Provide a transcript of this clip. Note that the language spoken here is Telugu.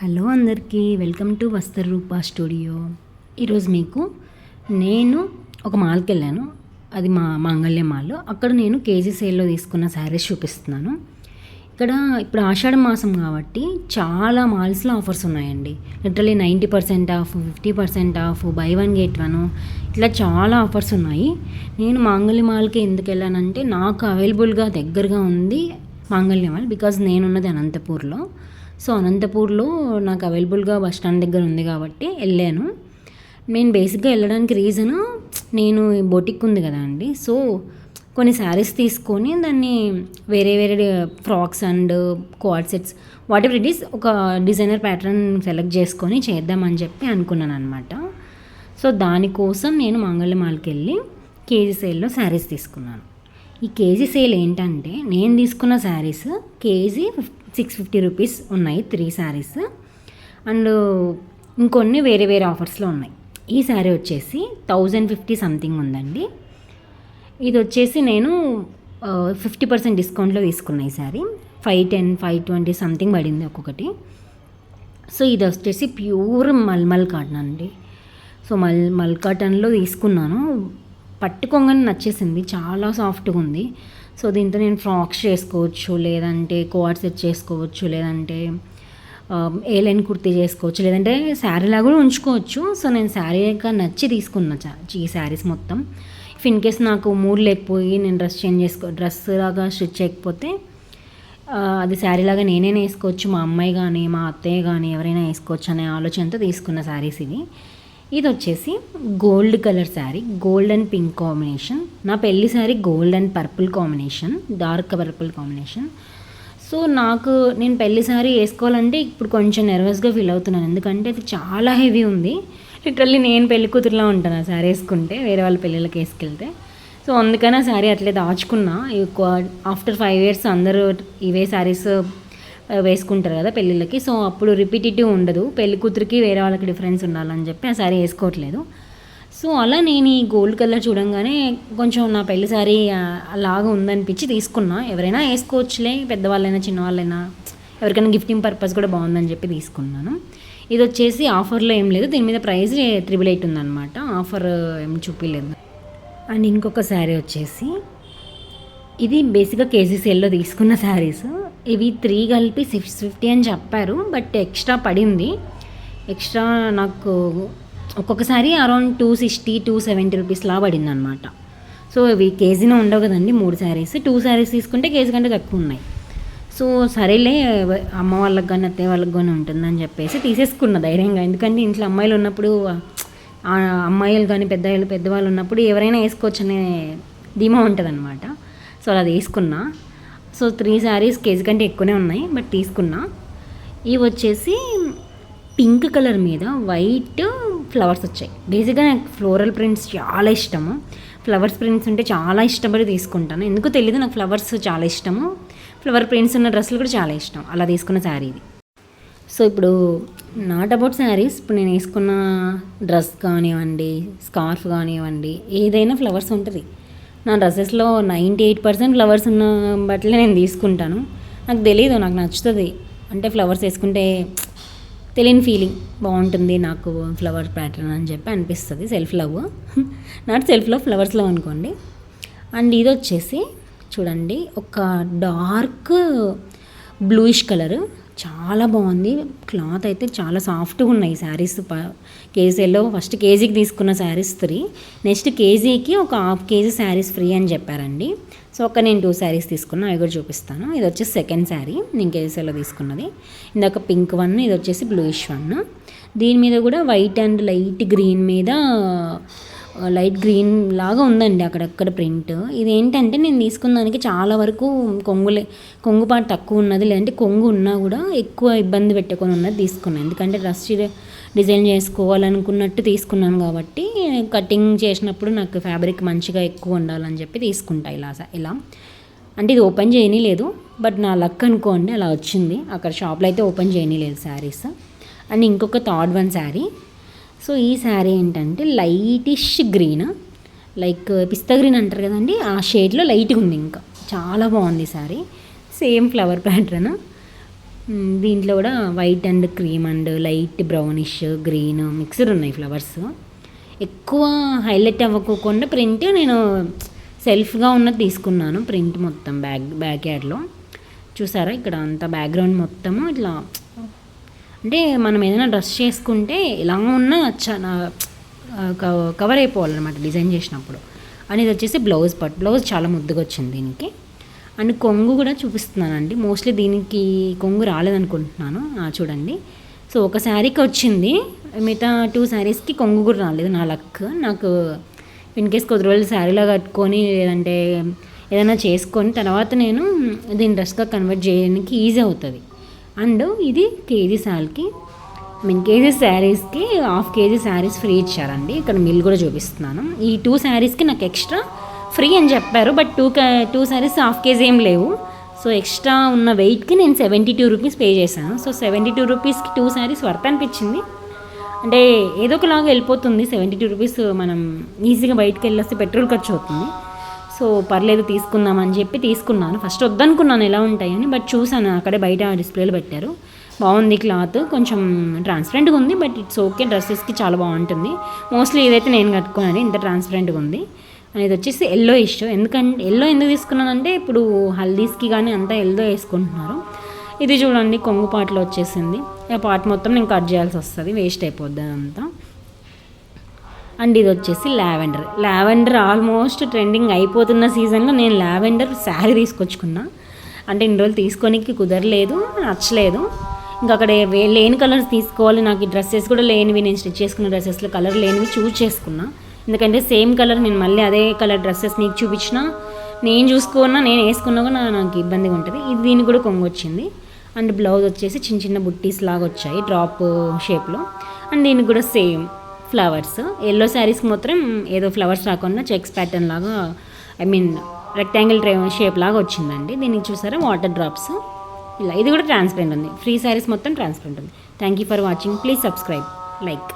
హలో అందరికీ వెల్కమ్ టు వస్త్రరూప స్టూడియో. ఈరోజు మీకు నేను ఒక మాల్కి వెళ్ళాను. అది మా మాంగళ్య మాల్. అక్కడ నేను కేజీ సేల్లో తీసుకున్న శారీస్ చూపిస్తున్నాను. ఇక్కడ ఇప్పుడు ఆషాఢ మాసం కాబట్టి చాలా మాల్స్లో ఆఫర్స్ ఉన్నాయండి. Literally ninety percent off fifty percent off buy one get one ఇట్లా చాలా ఆఫర్స్ ఉన్నాయి. నేను మాంగళ్య మాల్కి ఎందుకు వెళ్ళానంటే నాకు అవైలబుల్గా దగ్గరగా ఉంది మాంగళ్య మాల్ బికాజ్ నేనున్నది అనంతపూర్లో. సో అనంతపూర్లో నాకు అవైలబుల్గా బస్ స్టాండ్ దగ్గర ఉంది కాబట్టి వెళ్ళాను. నేను బేసిక్గా వెళ్ళడానికి రీజన్ నేను బొటిక్ ఉంది కదా అండి. సో కొన్ని శారీస్ తీసుకొని దాన్ని వేరే వేరే frocks and coord sets whatever it is ఒక డిజైనర్ ప్యాటర్న్ సెలెక్ట్ చేసుకొని చేద్దామని చెప్పి అనుకున్నాను అనమాట సో దానికోసం నేను మంగళమాలకి వెళ్ళి కేజీ సేల్లో శారీస్ తీసుకున్నాను. ఈ కేజీ సేల్ ఏంటంటే నేను తీసుకున్న saris KG six fifty rupees ఉన్నాయి త్రీ శారీస్ అండ్ ఇంకొన్ని వేరే వేరే ఆఫర్స్లో ఉన్నాయి. ఈ శారీ వచ్చేసి థౌజండ్ ఫిఫ్టీ సంథింగ్ ఉందండి. ఇది వచ్చేసి నేను ఫిఫ్టీ పర్సెంట్ డిస్కౌంట్లో తీసుకున్న ఈ sari five ten five twenty something పడింది ఒక్కొక్కటి. సో ఇది వచ్చేసి ప్యూర్ మల్మల్ కాటన్ అండి. సో మల్ మల్ కాటన్లో తీసుకున్నాను. పట్టుకోగానే నచ్చేసింది. చాలా సాఫ్ట్గా ఉంది. సో దీంతో నేను ఫ్రాక్స్ చేసుకోవచ్చు లేదంటే కోఆర్ సెట్ చేసుకోవచ్చు లేదంటే ఏ లైన్ కుర్తీ చేసుకోవచ్చు లేదంటే శారీలా కూడా ఉంచుకోవచ్చు. సో నేను శారీగా నచ్చి తీసుకున్నా ఈ శారీస్ మొత్తం. ఇఫ్ ఇన్ కేస్ నాకు మూడ్ లేకపోయి నేను డ్రెస్ చేంజ్ చేసుకో డ్రెస్ లాగా స్టిచ్ చేయకపోతే అది శారీ లాగా నేనే వేసుకోవచ్చు మా అమ్మాయి కానీ మా అత్తయ్య కానీ ఎవరైనా వేసుకోవచ్చు అనే ఆలోచనతో తీసుకున్న శారీస్ ఇవి. ఇది వచ్చేసి gold colour sari gold and pink combination. నా పెళ్ళి sari gold and purple combination dark purple combination. So నాకు నేను పెళ్ళి శారీ వేసుకోవాలంటే ఇప్పుడు కొంచెం నర్వస్గా ఫీల్ అవుతున్నాను. ఎందుకంటే అది చాలా హెవీ ఉంది. లిటరల్లీ నేను పెళ్ళి కూతురులా ఉంటాను ఆ శారీ వేసుకుంటే వేరే వాళ్ళ పెళ్ళిళ్ళకి వేసుకెళ్తే. సో అందుకని ఆ శారీ అట్లే దాచుకున్నా. ఆఫ్టర్ ఫైవ్ ఇయర్స్ అందరూ ఇవే శారీస్ వేసుకుంటారు కదా పెళ్ళిళ్ళకి. సో అప్పుడు రిపీటేటివ్ ఉండదు. పెళ్ళి కూతురికి వేరే వాళ్ళకి డిఫరెన్స్ ఉండాలని చెప్పి ఆ శారీ వేసుకోవట్లేదు. సో అలా నేను ఈ గోల్డ్ కలర్ చూడంగానే కొంచెం నా పెళ్ళి శారీ అలాగా ఉందనిపించి తీసుకున్నా. ఎవరైనా వేసుకోవచ్చులే పెద్దవాళ్ళైనా చిన్నవాళ్ళైనా. ఎవరికైనా గిఫ్టింగ్ పర్పస్ కూడా బాగుందని చెప్పి తీసుకున్నాను. ఇది వచ్చేసి ఆఫర్లో ఏం లేదు. దీని మీద ప్రైస్ త్రిబుల్ ఎయిట్ ఉందన్నమాట. ఆఫర్ ఏం చూపించలేదు అండ్ ఇంకొక శారీ వచ్చేసి ఇది బేసిక్గా కేజీ సేల్లో తీసుకున్న శారీస్. ఇవి త్రీ కలిపి సిక్స్ ఫిఫ్టీ అని చెప్పారు బట్ ఎక్స్ట్రా పడింది. ఎక్స్ట్రా నాకు ఒక్కొక్కసారి around two sixty two seventy రూపీస్లా పడింది అనమాట సో ఇవి కేజీనే ఉండవు కదండి మూడు శారీస్. టూ శారీస్ తీసుకుంటే కేజీ కంటే తక్కువ ఉన్నాయి. సో సరేలే అమ్మ వాళ్ళకి కానీ అత్తయ్య వాళ్ళకి కానీ ఉంటుందని చెప్పేసి తీసేసుకున్న ధైర్యంగా. ఎందుకంటే ఇంట్లో అమ్మాయిలు ఉన్నప్పుడు అమ్మాయిలు కానీ పెద్దవాళ్ళు పెద్దవాళ్ళు ఉన్నప్పుడు ఎవరైనా వేసుకోవచ్చు అనే ధీమా ఉంటుంది అనమాట సో అలా తీసుకున్నా. సో త్రీ శారీస్ కేజీ కంటే ఎక్కువనే ఉన్నాయి బట్ తీసుకున్నా. ఇవి వచ్చేసి పింక్ కలర్ మీద వైట్ ఫ్లవర్స్ వచ్చాయి. బేసిక్గా నాకు ఫ్లోరల్ ప్రింట్స్ చాలా ఇష్టము. ఫ్లవర్స్ ప్రింట్స్ ఉంటే చాలా ఇష్టపడి తీసుకుంటాను. ఎందుకో తెలియదు నాకు ఫ్లవర్స్ చాలా ఇష్టము. ఫ్లవర్ ప్రింట్స్ ఉన్న డ్రెస్సులు కూడా చాలా ఇష్టం. అలా తీసుకున్న శారీ ఇది. సో ఇప్పుడు నాట్ అబౌట్ శారీస్ ఇప్పుడు నేను వేసుకున్న డ్రెస్ కానివ్వండి స్కార్ఫ్ కానివ్వండి ఏదైనా ఫ్లవర్స్ ఉంటుంది. నా డ్రెస్సెస్లో నైంటీ ఎయిట్ పర్సెంట్ ఫ్లవర్స్ ఉన్న బట్టలే నేను తీసుకుంటాను. నాకు తెలియదు నాకు నచ్చుతుంది. అంటే ఫ్లవర్స్ వేసుకుంటే తెలియని ఫీలింగ్ బాగుంటుంది నాకు ఫ్లవర్ ప్యాటర్న్ అని చెప్పి అనిపిస్తుంది self love not self love flowers love అనుకోండి. అండ్ ఇది వచ్చేసి చూడండి ఒక డార్క్ బ్లూయిష్ కలర్ చాలా బాగుంది. క్లాత్ అయితే చాలా సాఫ్ట్గా ఉన్నాయి శారీస్ కేజీలో ఫస్ట్ కేజీకి తీసుకున్న శారీస్ త్రీ. నెక్స్ట్ కేజీకి ఒక హాఫ్ కేజీ శారీస్ ఫ్రీ అని చెప్పారండి. సో ఒక నేను టూ శారీస్ తీసుకున్నా. అవి కూడా చూపిస్తాను. ఇది వచ్చేసి సెకండ్ శారీ. నేను కేజీలో తీసుకున్నది. ఇందాక పింక్ వన్ ఇది వచ్చేసి బ్లూయిష్ వన్. దీని మీద కూడా వైట్ అండ్ లైట్ గ్రీన్ మీద లైట్ గ్రీన్ లాగా ఉందండి అక్కడక్కడ ప్రింట్. ఇది ఏంటంటే నేను తీసుకున్న దానికి చాలా వరకు కొంగులే కొంగుపాటు తక్కువ ఉన్నది. లేదంటే కొంగు ఉన్నా కూడా ఎక్కువ ఇబ్బంది పెట్టుకొని ఉన్నది తీసుకున్నాను ఎందుకంటే డ్రెస్ డిజైన్ చేసుకోవాలనుకున్నట్టు తీసుకున్నాను కాబట్టి కటింగ్ చేసినప్పుడు నాకు ఫ్యాబ్రిక్ మంచిగా ఎక్కువ ఉండాలని చెప్పి తీసుకుంటా ఇలా ఇలా. అంటే ఇది ఓపెన్ చేయని లేదు బట్ నా లక్ అనుకోండి అలా వచ్చింది. అక్కడ షాప్లో అయితే ఓపెన్ చేయని లేదు శారీస్. అండ్ ఇంకొక థర్డ్ వన్ శారీ. సో ఈ శారీ ఏంటంటే లైటిష్ గ్రీన్. లైక్ పిస్తా గ్రీన్ అంటారు కదండి ఆ షేడ్లో లైట్గా ఉంది ఇంకా. చాలా బాగుంది శారీ. Same flower pattern. దీంట్లో కూడా white and cream and light brownish green mixed ఉన్నాయి ఫ్లవర్స్. ఎక్కువ హైలైట్ అవ్వకోకుండా ప్రింట్ నేను సెల్ఫ్గా ఉన్నది తీసుకున్నాను ప్రింట్ మొత్తం బ్యాక్ బ్యాక్ యార్డ్లో. చూసారా ఇక్కడ అంత బ్యాక్గ్రౌండ్ మొత్తము ఇట్లా అంటే మనం ఏదైనా డ్రెస్ చేసుకుంటే ఇలా ఉన్నా చాలా కవర్ అయిపోవాలన్నమాట డిజైన్ చేసినప్పుడు. అనేది వచ్చేసి బ్లౌజ్ పట్ బ్లౌజ్ చాలా ముద్దుగా వచ్చింది దీనికి. అండ్ కొంగు కూడా చూపిస్తున్నానండి. మోస్ట్లీ దీనికి కొంగు రాలేదనుకుంటున్నాను. చూడండి. సో ఒక శారీకి వచ్చింది. మిగతా టూ శారీస్కి కొంగు కూడా రాలేదు. నా లక్. నాకు ఇన్ కేస్ కొద్ది రోజులు శారీలో కట్టుకొని లేదంటే ఏదైనా చేసుకొని తర్వాత నేను దీన్ని డ్రెస్గా కన్వర్ట్ చేయడానికి ఈజీ అవుతుంది. అండ్ ఇది కేజీ శాల్కి మీన్ కేజీ శారీస్కి హాఫ్ కేజీ శారీస్ ఫ్రీ ఇచ్చారండి. ఇక్కడ మిల్ కూడా చూపిస్తున్నాను. ఈ టూ శారీస్కి నాకు ఎక్స్ట్రా ఫ్రీ అని చెప్పారు. But two two saris half KG ఏం లేవు. సో ఎక్స్ట్రా ఉన్న వెయిట్కి నేను సెవెంటీ టూ రూపీస్ పే చేశాను. సో సెవెంటీ టూ రూపీస్కి టూ శారీస్ వర్త్ అనిపించింది. అంటే ఏదో ఒకలాగా వెళ్ళిపోతుంది. సెవెంటీ టూ రూపీస్ మనం ఈజీగా బయటకు వెళ్ళేస్తే పెట్రోల్ ఖర్చు అవుతుంది. సో పర్లేదు తీసుకుందాం అని చెప్పి తీసుకున్నాను. ఫస్ట్ వద్దనుకున్నాను ఎలా ఉంటాయని బట్ చూసాను అక్కడే బయట డిస్ప్లేలు పెట్టారు. బాగుంది క్లాత్ కొంచెం ట్రాన్స్పరెంట్గా ఉంది బట్ ఇట్స్ ఓకే డ్రెస్సెస్కి చాలా బాగుంటుంది. మోస్ట్లీ ఇదైతే నేను కట్టుకున్నాను ఇంత ట్రాన్స్పరెంట్గా ఉంది. అనేది వచ్చేసి ఎల్లో ఇష్టం ఎందుకంటే ఎల్లో ఎందుకు తీసుకున్నానంటే ఇప్పుడు హల్దీస్కి కానీ అంతా ఎల్లో వేసుకుంటున్నారు. ఇది చూడండి కొంగు పాటలో వచ్చేసింది. ఆ పాట మొత్తం నేను కట్ చేయాల్సి వస్తుంది వేస్ట్ అయిపోద్ది అదంతా. అండ్ ఇది వచ్చేసి లావెండర్. లావెండర్ ఆల్మోస్ట్ ట్రెండింగ్ అయిపోతున్న సీజన్లో నేను లావెండర్ శారీ తీసుకొచ్చుకున్నా. అంటే ఇన్ని రోజులు తీసుకోనికి కుదరలేదు నచ్చలేదు. ఇంకా అక్కడ వే- లేని కలర్స్ తీసుకోవాలి నాకు ఈ డ్రెస్సెస్ కూడా లేనివి నేను స్టిచ్ చేసుకున్న డ్రెస్సెస్లో కలర్ లేనివి చూజ్ చేసుకున్నా. ఎందుకంటే సేమ్ కలర్ నేను మళ్ళీ అదే కలర్ డ్రెస్సెస్ నీకు చూపించినా నేను చూసుకున్నా నేను వేసుకున్నా కూడా నాకు ఇబ్బందిగా ఉంటుంది. ఇది దీన్ని కూడా కొంగొచ్చింది. అండ్ బ్లౌజ్ వచ్చేసి చిన్న చిన్న బుట్టీస్ లాగా వచ్చాయి డ్రాప్ షేప్లో. అండ్ దీనికి కూడా సేమ్. ఫ్లవర్స్. ఎల్లో శారీస్కి మాత్రం ఏదో ఫ్లవర్స్ రాకుండా చెక్స్ ప్యాటర్న్ లాగా I mean rectangle tray shape లాగా వచ్చిందండి. దీనికి చూసారా వాటర్ డ్రాప్స్ ఇలా ఇది కూడా ట్రాన్స్పరెంట్ ఉంది. ఫ్రీ శారీస్ మొత్తం ట్రాన్స్పరెంట్ ఉంది. Thank you for watching please subscribe like